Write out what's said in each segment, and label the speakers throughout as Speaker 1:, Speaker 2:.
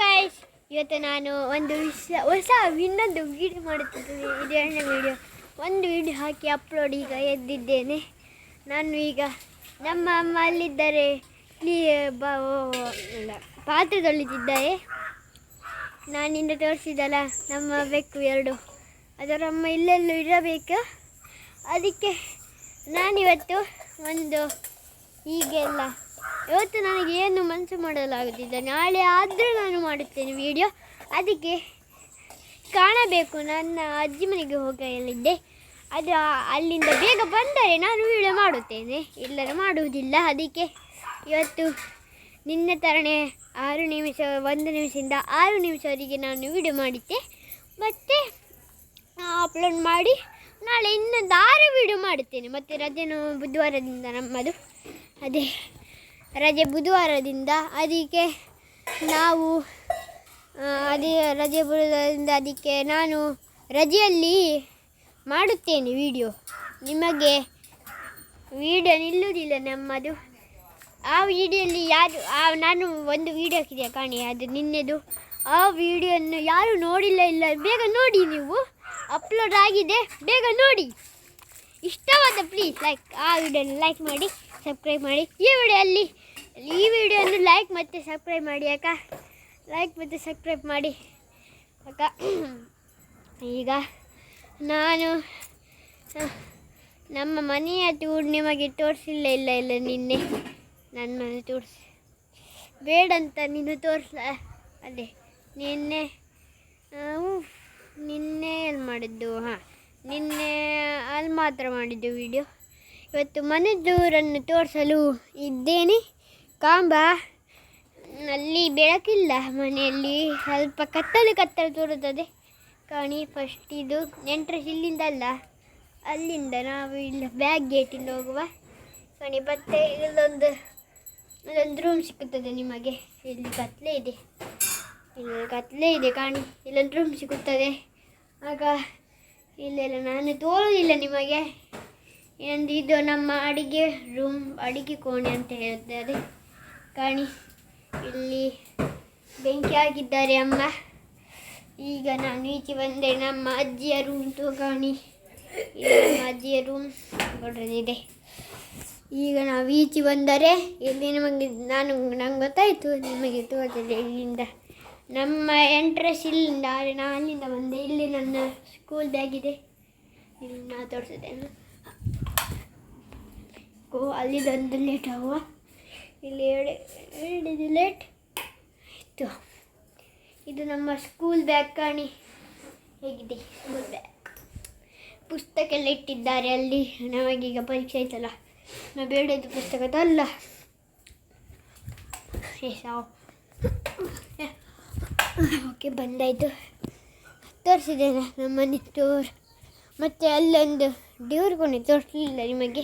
Speaker 1: Guys ಇವತ್ತು ನಾನು ಒಂದು ವಿಷ ಹೊಸ ಇನ್ನೊಂದು ವೀಡಿಯೋ ಮಾಡುತ್ತಿದ್ದೇನೆ ಇದು ಎರಡನೇ ವೀಡಿಯೋ ಒಂದು ವೀಡಿಯೋ ಹಾಕಿ ಅಪ್ಲೋಡ್ ಈಗ ಎದ್ದಿದ್ದೇನೆ. ನಾನು ಈಗ ನಮ್ಮ ಅಮ್ಮ ಅಲ್ಲಿದ್ದಾರೆ ಅಲ್ಲ, ಪಾತ್ರೆ ತೊಳಿತಿದ್ದಾರೆ ನಾನಿಂದ ತೋರಿಸಿದ್ದಲ್ಲ ನಮ್ಮ ಬೆಕ್ಕು ಎರಡು. ಅದರ ಅಮ್ಮ ಇಲ್ಲೆಲ್ಲೂ ಇರಬೇಕು. ಅದಕ್ಕೆ ನಾನಿವತ್ತು ಒಂದು ಹೀಗೆಲ್ಲ ಇವತ್ತು ನನಗೆ ಏನು ಮನಸ್ಸು ಮಾಡಲಾಗುತ್ತಿಲ್ಲ ನಾಳೆ ಆದರೆ ನಾನು ಮಾಡುತ್ತೇನೆ ವಿಡಿಯೋ ಅದಕ್ಕೆ ಕಾಣಬೇಕು, ನನ್ನ ಅಜ್ಜಿ ಮನೆಗೆ ಹೋಗಲಿದ್ದೆ. ಅದು ಅಲ್ಲಿಂದ ಬೇಗ ಬಂದರೆ ನಾನು ವಿಡಿಯೋ ಮಾಡುತ್ತೇನೆ. ಇಲ್ಲರೂ ಮಾಡುವುದಿಲ್ಲ. ಅದಕ್ಕೆ ಇವತ್ತು ನಿನ್ನೆ ತರಣೆ ಆರು ನಿಮಿಷ, ಒಂದು ನಿಮಿಷದಿಂದ ಆರು ನಿಮಿಷವರೆಗೆ ನಾನು ವಿಡಿಯೋ ಮಾಡಿದ್ದೆ. ಮತ್ತು ಅಪ್ಲೋಡ್ ಮಾಡಿ ನಾಳೆ ಇನ್ನೊಂದು ಆರು ವಿಡಿಯೋ ಮಾಡುತ್ತೇನೆ. ಮತ್ತು ರಜೆನೂ ಬುಧವಾರದಿಂದ ನಮ್ಮದು. ಅದೇ. ರಜೆ ಬುಧವಾರದಿಂದ ಅದಕ್ಕೆ ನಾವು ಅದೇ ರಜೆ ಬುಧವಾರದಿಂದ ಅದಕ್ಕೆ ನಾನು ರಜೆಯಲ್ಲಿ ಮಾಡುತ್ತೇನೆ ವಿಡಿಯೋ ನಿಮಗೆ ವಿಡಿಯೋ ನಿಲ್ಲುವುದಿಲ್ಲ ನಮ್ಮದು. ಆ ವಿಡಿಯೋಲ್ಲಿ ಯಾರು, ಆ, ನಾನು ಒಂದು ವಿಡಿಯೋ ಹಾಕಿದೆ ಕಾಣಿ, ಅದು ನಿನ್ನೆದು. ಆ ವಿಡಿಯೋನ್ನು ಯಾರು ನೋಡಿಲ್ಲ ಇಲ್ಲ, ಬೇಗ ನೋಡಿ ನೀವು. ಅಪ್ಲೋಡ್ ಆಗಿದೆ, ಬೇಗ ನೋಡಿ. ಇಷ್ಟವಾದ ಪ್ಲೀಸ್ ಲೈಕ್ ಆ ವಿಡಿಯೋನ ಲೈಕ್ ಮಾಡಿ ಸಬ್ಸ್ಕ್ರೈಬ್ ಮಾಡಿ. ಈ ವಿಡಿಯೋಲ್ಲಿ ಈ ವಿಡಿಯೋನ ಲೈಕ್ ಮತ್ತು ಸಬ್ಸ್ಕ್ರೈಬ್ ಮಾಡಿ ಅಕ್ಕ. ಲೈಕ್ ಮತ್ತು ಸಬ್ಸ್ಕ್ರೈಬ್ ಮಾಡಿ ಅಕ್ಕ. ಈಗ ನಾನು, ನಮ್ಮ ಮನೆಯ ಟೂರ್ ನಿಮಗೆ ತೋರಿಸಿಲ್ಲ, ಇಲ್ಲ ಇಲ್ಲ, ನಿನ್ನೆ ನನ್ನ ಮನೆ ತೋರಿಸಿ ಬೇಡಂತ ನೀನು ತೋರಿಸ, ಅದೇ ನಿನ್ನೆ ನಿನ್ನೆ ಎಲ್ಲಿ ಮಾಡಿದ್ದು, ಹಾಂ. ನಿನ್ನೆ ಅಲ್ಲಿ ಮಾತ್ರ ಮಾಡಿದ್ದು ವಿಡಿಯೋ ಇವತ್ತು ಮನೆ ದೂರನ್ನು ತೋರಿಸಲು ಇದ್ದೇನೆ. ಕಾಂಬ, ಅಲ್ಲಿ ಬೆಳಕಿಲ್ಲ. ಮನೆಯಲ್ಲಿ ಸ್ವಲ್ಪ ಕತ್ತಲು ಕತ್ತಲು ತೋರುತ್ತದೆ. ಕಾಣಿ ಫಸ್ಟ್ ಇದು ನೆಂಟ್ರೆ ಇಲ್ಲಿಂದ ಅಲ್ಲ, ಅಲ್ಲಿಂದ ನಾವು ಇಲ್ಲಿ ಬ್ಯಾಗ್ ಗೇಟಿಂದ ಹೋಗುವ. ಕಾಣಿ, ಮತ್ತೆ ಇಲ್ಲೊಂದು ಇಲ್ಲೊಂದು ರೂಮ್ ಸಿಕ್ಕುತ್ತದೆ ನಿಮಗೆ. ಇಲ್ಲಿ ಕತ್ಲೆ ಇದೆ. ಇಲ್ಲಿ ಕತ್ಲೆ ಇದೆ ಕಾಣಿ, ಇಲ್ಲೊಂದು ರೂಮ್ ಸಿಗುತ್ತದೆ ಆಗ ಇಲ್ಲೆಲ್ಲ ನಾನು ತೋರುವುದಿಲ್ಲ ನಿಮಗೆ. ಎಂದು ಇದು ನಮ್ಮ ಅಡಿಗೆ ರೂಮ್ ಅಡಿಗೆ ಕೋಣೆ ಅಂತ ಹೇಳ್ತಾರೆ. ಕಾಣಿ, ಇಲ್ಲಿ ಬೆಂಕಿ ಆಗಿದ್ದಾರೆ ಅಮ್ಮ. ಈಗ ನಾನು ಈಚೆ ಬಂದೆ, ನಮ್ಮ ಅಜ್ಜಿಯ ರೂಮ್ ಕಾಣಿ. ನಮ್ಮ ಅಜ್ಜಿಯ ರೂಮ್ ಬಡ್ರದಿದೆ ಈಗ ನಾವು ಈಚೆ ಬಂದರೆ ಇಲ್ಲಿ ನಮಗೆ, ನಾನು, ನಂಗೆ ಗೊತ್ತಾಯಿತು, ನಿಮಗೆ ತೋರಿಸಿದೆ ಇಲ್ಲಿಂದ ನಮ್ಮ ಎಂಟ್ರೆಸ್ ಇಲ್ಲಿಂದ ನಾನು ಅಲ್ಲಿಂದ ಬಂದೆ. ಇಲ್ಲಿ ನನ್ನ ಸ್ಕೂಲ್ ಬ್ಯಾಗ್ ಇದೆ. ಇಲ್ಲಿ ನಾ ತೋರಿಸಿದ್ದೇನೆ. ಓ ಬಂದು ಲೇಟ್ ಆಗುವ. ಇಲ್ಲಿ ಹೇಳಿ, ಹೇಳಿದ್ದು ಲೇಟ್ ಆಯಿತು. ಇದು ನಮ್ಮ ಸ್ಕೂಲ್ ಬ್ಯಾಗ್ ಕಾಣಿ. ಹೇಗಿದೆ ಸ್ಕೂಲ್ ಬ್ಯಾಗ್ ಪುಸ್ತಕ ಎಲ್ಲ ಇಟ್ಟಿದ್ದಾರೆ ಅಲ್ಲಿ. ನಮಗೀಗ ಪರೀಕ್ಷೆ ಆಯ್ತಲ್ಲ. ನಾವು ಬೇಡದ್ದು ಪುಸ್ತಕದಲ್ಲ. ಓಕೆ, ಬಂದಾಯಿತು. ತೋರಿಸಿದ್ದೇನೆ ನಮ್ಮ ಮನೆ ಟೂರ್ ಮತ್ತು ಅಲ್ಲೊಂದು ದೇವ್ರ ಕೋಣೆ ತೋರಿಸಲಿಲ್ಲ ನಿಮಗೆ?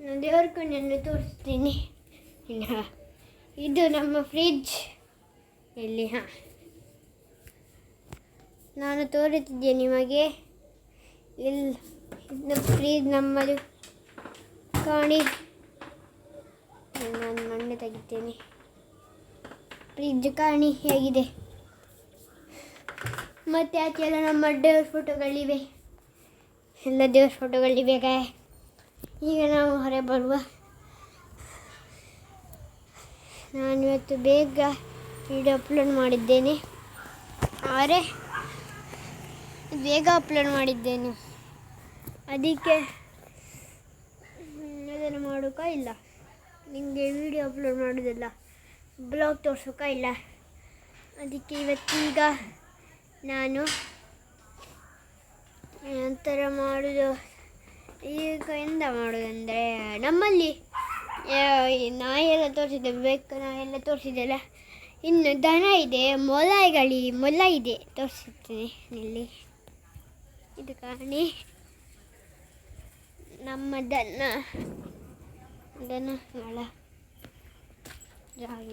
Speaker 1: ನಾನು ದೇವ್ರ ಕೋಣೆಯನ್ನು ತೋರಿಸ್ತೀನಿ. ಹಾಂ ಇದು ನಮ್ಮ ಫ್ರಿಜ್ ಇಲ್ಲಿ ಹಾಂ. ನಾನು ತೋರಿಸಿದ್ದೆ ನಿಮಗೆ. ಇಲ್ಲಿ ಇದು ಫ್ರಿಜ್ ನಮ್ಮದು. ಕಾಣಿ. ನಾನು ಮಣ್ಣೆ ತೆಗಿತೇನೆ. ಫ್ರಿಜ್ ಕಾಣಿ, ಹೇಗಿದೆ? ಮತ್ತು ಆಚೆಲ್ಲ ನಮ್ಮ ದೇವ್ರ ಫೋಟೋಗಳಿವೆ. ಎಲ್ಲ ದೇವ್ರ ಫೋಟೋಗಳಿವೆ ಈಗ ನಾವು ಹೊರಗೆ ಬರುವ. ನಾನು ಇವತ್ತು ಬೇಗ ವಿಡಿಯೋ ಅಪ್ಲೋಡ್ ಮಾಡಿದ್ದೇನೆ. ಆದರೆ ಬೇಗ ಅಪ್ಲೋಡ್ ಮಾಡಿದ್ದೇನೆ. ಅದಕ್ಕೆ ಅದನ್ನು ಮಾಡೋಕ ಇಲ್ಲ? ನಿಮಗೆ ವಿಡಿಯೋ ಅಪ್ಲೋಡ್ ಮಾಡೋದಿಲ್ಲ. ಬ್ಲಾಗ್ ತೋರ್ಸೋಕ ಇಲ್ಲ? ಅದಕ್ಕೆ ಇವತ್ತೀಗ ನಾನು ನಂತರ ಮಾಡೋದು? ಈಗ ಎಂತ ಮಾಡೋದಂದರೆ ನಮ್ಮಲ್ಲಿ ನಾಯೆಲ್ಲ ತೋರಿಸಿದೆ, ಬೆಕ್ಕು ನಾಯೆಲ್ಲ ಎಲ್ಲ ತೋರಿಸಿದ್ದೆಲ್ಲ ಇನ್ನು ದನ ಇದೆ, ಮೊಲಗಳಿ ಮೊಲ ಇದೆ ತೋರಿಸುತ್ತೇನೆ ಇಲ್ಲಿ. ಇದು ಕಾಣಿ. ನಮ್ಮ ದನ ದನಗಳ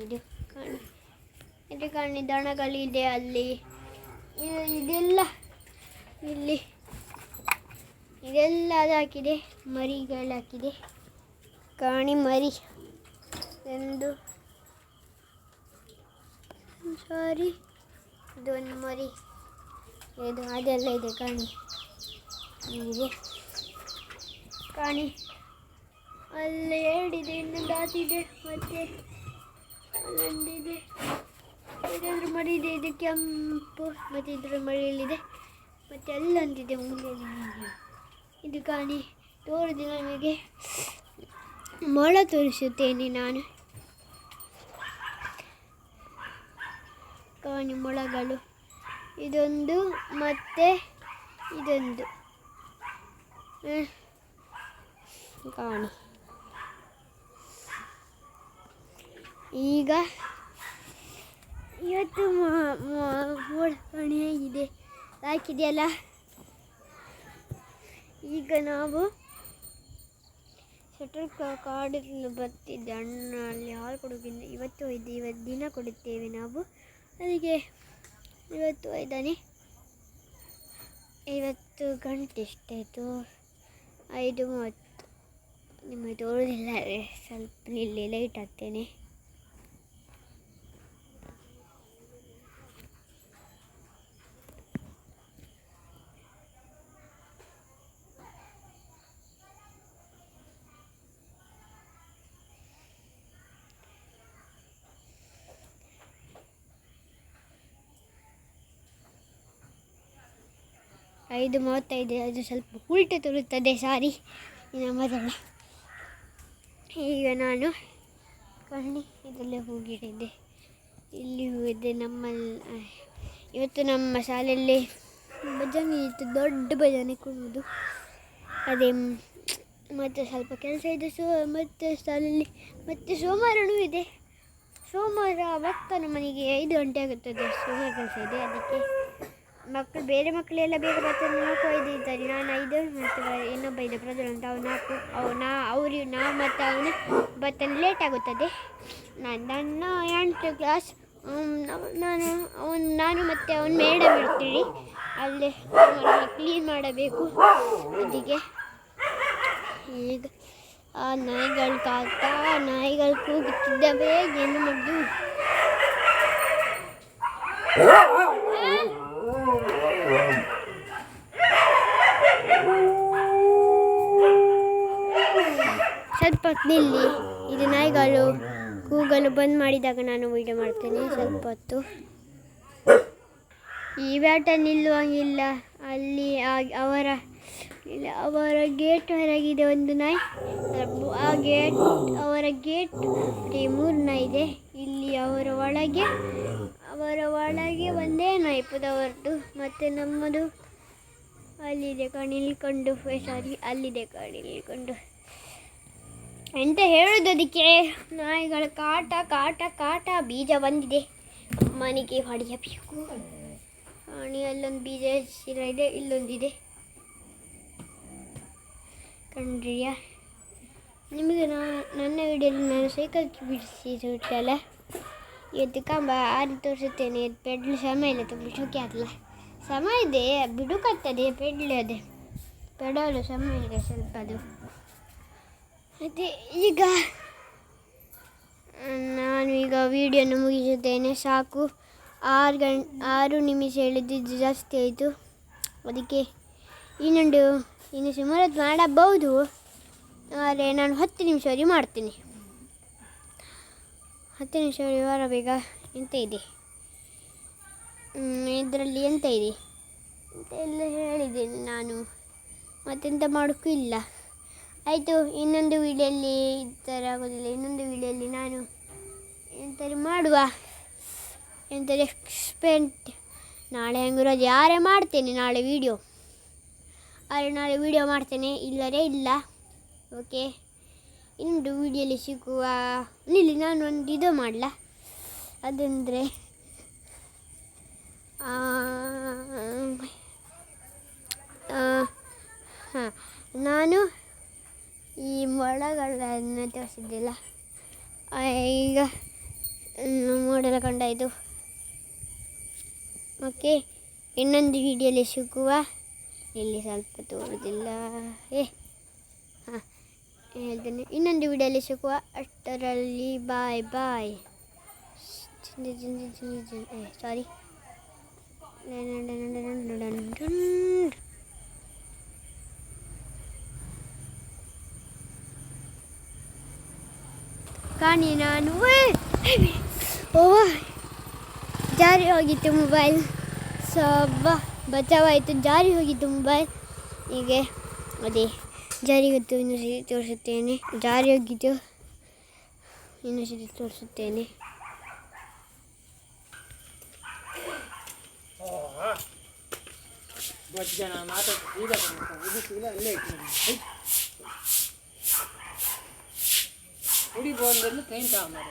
Speaker 1: ಇದು ಕಾಣಿ. ಇದು ಕಾಣಿ ದನಗಳಿದೆ ಅಲ್ಲಿ. ಇದೆಲ್ಲ ಇಲ್ಲಿ ಇದೆಲ್ಲ ಅದು ಹಾಕಿದೆ ಮರಿಗಳು ಹಾಕಿದೆ ಕಾಣಿ ಮರಿ ಎಂದು. ಸಾರಿ ಇದೊಂದು ಮರಿ. ಇದು ಅದೆಲ್ಲ ಇದೆ, ಕಾಣಿ. ಇದೆ ಕಾಣಿ. ಅಲ್ಲಿ ಎರಡಿದೆ ಇನ್ನೊಂದು ಆತಿದೆ, ಮತ್ತೆ ಅಲ್ಲೊಂದಿದೆ ಇದ್ರ ಮರಿ ಇದೆ ಇದು ಕೆಂಪು ಮತ್ತು ಇದರ ಮಳೆಯಲ್ಲಿದೆ ಮತ್ತು ಅಲ್ಲೊಂದಿದೆ ಮೂಲೆಯಲ್ಲಿ ಇದು ಕಾಣಿ ತೋರಿದ ನನಗೆ. ಮೊಳ ತೋರಿಸುತ್ತೇನೆ ನಾನು. ಕಾಣಿ ಮೊಳಗಳು. ಇದೊಂದು ಮತ್ತೆ ಇದೊಂದು. ಕಾಣಿ ಈಗ ಇವತ್ತು ಮೋಡ ಕಾಣಿ ಹೇಗಿದೆ ಹಾಕಿದೆಯಲ್ಲ? ಈಗ ನಾವು ಶಟಲ್ ಕಾರ್ಡ್ ಬರ್ತಿದ್ದೆ. ಅಲ್ಲಿ ಹಾಲು ಕೊಡೋದ್ರಿಂದ ಇವತ್ತು ಐದು, ಇವತ್ತು ದಿನ ಕೊಡುತ್ತೇವೆ ನಾವು. ಅದಕ್ಕೆ ಇವತ್ತು ಐದನೇ ಇವತ್ತು ಗಂಟೆ ಎಷ್ಟಾಯಿತು? ಐದು ಮೂವತ್ತು. ನಿಮಗೆ ತೋರಿಸಿಲ್ಲ ಸ್ವಲ್ಪ ಇಲ್ಲಿ ಲೈಟ್ ಹಾಕ್ತೇನೆ ಐದು ಮೂವತ್ತೈದು, ಅದು ಸ್ವಲ್ಪ ಉಲ್ಟೆ ತೋರುತ್ತದೆ, ಸಾರಿ. ನಮ್ಮದಲ್ಲ ಈಗ ನಾನು ಕಣ್ಣಿ ಇದರಲ್ಲೇ ಹೋಗಿಟ್ಟಿದ್ದೆ ಇಲ್ಲಿ ಹೋಗಿದ್ದೆ ನಮ್ಮ ಇವತ್ತು ನಮ್ಮ ಶಾಲೆಯಲ್ಲಿ ಭಜನೆ ಇತ್ತು, ದೊಡ್ಡ ಭಜನೆ ಕೊಡುವುದು. ಅದೇ, ಮತ್ತು ಸ್ವಲ್ಪ ಕೆಲಸ ಇದೆ, ಸೋ, ಮತ್ತು ಶಾಲೆಯಲ್ಲಿ ಮತ್ತು ಸೋಮವಾರನೂ ಇದೆ ಸೋಮವಾರ ಭಕ್ತನ ಮನೆಗೆ ಐದು ಗಂಟೆ ಆಗುತ್ತದೆ ಸೋಮವಾರ ಕೆಲಸ ಇದೆ, ಅದಕ್ಕೆ ಮಕ್ಕಳು, ಬೇರೆ ಮಕ್ಕಳೆಲ್ಲ ಬೇಗ ಬರ್ತಾರೆ. ನಾಲ್ಕು ಐದು ಇದ್ದಾರೆ. ನಾನು ಐದು, ಮತ್ತು ಇನ್ನೊಬ್ಬ ಇದೆ ಪ್ರಜ್ವಲ್ ಅಂತ. ಅವ್ನು ನಾಲ್ಕು ಅವು ನಾ ಅವ್ರಿಗೆ ನಾವು ಮತ್ತು ಅವನು ಬರ್ತಾನೆ ಲೇಟ್ ಆಗುತ್ತದೆ. ನಾನು, ನನ್ನ ಎಂಟು ಕ್ಲಾಸ್ ನಾನು, ಅವನು, ನಾನು ಮತ್ತು ಅವನು ಮೇಡಮ್ ಇರ್ತೀವಿ. ಅಲ್ಲೇ ಕ್ಲೀನ್ ಮಾಡಬೇಕು. ಅದಕ್ಕೆ ಈಗ ಆ ನಾಯಿಗಳು ಕಾತ ನಾಯಿಗಳು ಕೂಗುತ್ತಿದ್ದಾವೆ. ಏನು ಮಾಡುದು? ನಿಲ್ಲಿ. ಇದು ನಾಯಿಗಳು ಕೂಗಲು ಬಂದ್ ಮಾಡಿದಾಗ ನಾನು ವೀಡಿಯೋ ಮಾಡ್ತೇನೆ, ಸ್ವಲ್ಪ ಹೊತ್ತು. ಈ ಬ್ಯಾಟ ನಿಲ್ಲುವಂಗಿಲ್ಲ ಅಲ್ಲಿ ಅವರ, ಇಲ್ಲ, ಅವರ ಗೇಟ್ ಹೊರಗಿದೆ ಒಂದು ನಾಯಿ. ಆ ಗೇಟ್, ಅವರ ಗೇಟ್ ಮೂರು ನಾಯಿ ಇದೆ. ಇಲ್ಲಿ ಅವರ ಒಳಗೆ ಅವರ ಒಳಗೆ ಒಂದೇ ನಾಯಿ ಪುದವರದ್ದು ಮತ್ತು ನಮ್ಮದು ಅಲ್ಲಿದೆ ಕಣ್ ನಿಲ್ಕೊಂಡು ಸಾರಿ ಅಲ್ಲಿದೆ ಕಣ್ ನಿಲ್ಕೊಂಡು ಎಂತ ಹೇಳೋದಕ್ಕೆ ನಾಯಿಗಳ ಕಾಟ ಕಾಟ ಕಾಟ ಬೀಜ ಬಂದಿದೆ. ಮನೆಗೆ ಹೊಡೆಯಬೇಕು. ಹಣಿ ಅಲ್ಲೊಂದು ಬೀಜ ಹಸಿರ ಇದೆ, ಇಲ್ಲೊಂದಿದೆ. ಕಂಡ್ರಿಯ? ನಿಮಗೆ ನಾನು ನನ್ನ ವಿಡಿಯೋಲಿ ನಾನು ಸೈಕಲ್ ಬಿಡಿಸಿ ಸುಟ್ಟಲ್ಲ ಕಂಬ ಆರಿ ತೋರಿಸುತ್ತೇನೆ. ಪೆಡ್ಲು ಸಮಯ ಇಲ್ಲ, ತುಂಬ ಶೋಕಿ ಆಗಲ್ಲ ಸಮಯ ಇದೆ, ಬಿಡುಕತ್ತದೆ ಪೆಡ್ಲು ಅದೇ. ಪೆಡಲು ಸಮಯ ಇದೆ ಸ್ವಲ್ಪ ಅದು. ಮತ್ತು ಈಗ ನಾನು ಈಗ ವಿಡಿಯೋನ ಮುಗಿಸುತ್ತೇನೆ. ಸಾಕು. ಆರು ಗಂ, ಆರು ನಿಮಿಷ ಹೇಳಿದ್ದು ಜಾಸ್ತಿ ಆಯಿತು. ಅದಕ್ಕೆ ಇನ್ನೊಂದು, ಇನ್ನು ಸುಮಾರದ್ದು ಮಾಡಬಹುದು. ಆದರೆ ನಾನು ಹತ್ತು ನಿಮಿಷವರೆಗೆ ಮಾಡ್ತೀನಿ. ಹತ್ತು ನಿಮಿಷವರೆಗೆ ಬೇಗ ಎಂತ ಇದೆ? ಇದರಲ್ಲಿ ಎಂತ ಇದೆ? ಅಂತ ಎಲ್ಲ ಹೇಳಿದ್ದೇನೆ ನಾನು. ಮತ್ತೆಂತ ಮಾಡೋಕ್ಕೂ ಇಲ್ಲ. ಆಯಿತು, ಇನ್ನೊಂದು ವಿಡಿಯೋಲ್ಲಿ ಈ ಥರ ಆಗೋದಿಲ್ಲ. ಇನ್ನೊಂದು ವಿಡಿಯೋಲ್ಲಿ ನಾನು ಎಂಥದ್ದು ಮಾಡುವ. ಎಂಥದ್ದು ಎಕ್ಸ್ಪೆಂಟ್ ನಾಳೆ ಹೆಂಗೆ ಯಾರೇ ಮಾಡ್ತೇನೆ ನಾಳೆ ವೀಡಿಯೋ ಆದರೆ ನಾಳೆ ವೀಡಿಯೋ ಮಾಡ್ತೇನೆ. ಇಲ್ಲರೇ ಇಲ್ಲ. ಓಕೆ ಇನ್ನೊಂದು ವೀಡಿಯೋಲ್ಲಿ ಸಿಗುವ. ಇಲ್ಲಿ, ನಾನು ಒಂದು ಇದು ಮಾಡಲ. ಅದಂದರೆ ಹಾಂ, ನಾನು ಈ ಮೊಳಗಳನ್ನು ತೋರಿಸಿದ್ದಿಲ್ಲ ಆ, ಈಗ ಮೋಡೆಲ್ಲ ಕಂಡಾಯಿತು ಓಕೆ ಇನ್ನೊಂದು ವಿಡಿಯೋಲಿ ಸಿಗುವ ಇಲ್ಲಿ ಸ್ವಲ್ಪ ತೋರುವುದಿಲ್ಲ ಏ ಹಾಂ ಹೇಳ್ತೇನೆ ಇನ್ನೊಂದು ವಿಡಿಯೋಲಿ ಸಿಗುವ ಅಷ್ಟರಲ್ಲಿ ಬಾಯ್ ಬಾಯ್ ಸಾರಿ ಕಾಣಿ ನಾನು. ಓ ಜಾರಿ ಹೋಗಿತ್ತು ಮೊಬೈಲ್. ಸಬ್ಬ. ಬಚಾವಾಯಿತು. ಜಾರಿ ಹೋಗಿತ್ತು ಮೊಬೈಲ್. ಹೀಗೆ. ಅದೇ. ಜಾರಿ ಗೊತ್ತು ಇನ್ನೊಂದು ಸತಿ ತೋರಿಸುತ್ತೇನೆ. ಜಾರಿ ಹೋಗಿದ್ದು ಇನ್ನು ಸತಿ ತೋರಿಸುತ್ತೇನೆ.
Speaker 2: ಜನ ಮಾತಾಡ್ತಾರೆ ಈಗ ಉದಿಸಿಲ್ಲ ಅಲ್ಲೇ ಇಟ್ಟು ಹುಡಿ ಬಂದಲ್ಲಿ ಕೈ ತಗೊಂಬಾರ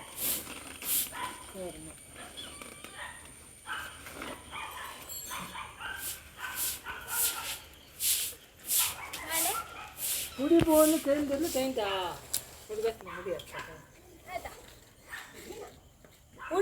Speaker 2: ಹುಡಿ ಬೋನ್ ಕೈಂದಲ್ಲಿ ಕೈ ತಾ ಹುಡುಗಕ್ಕೆ ಹುಡಿ ಹಚ್ಬೇಕು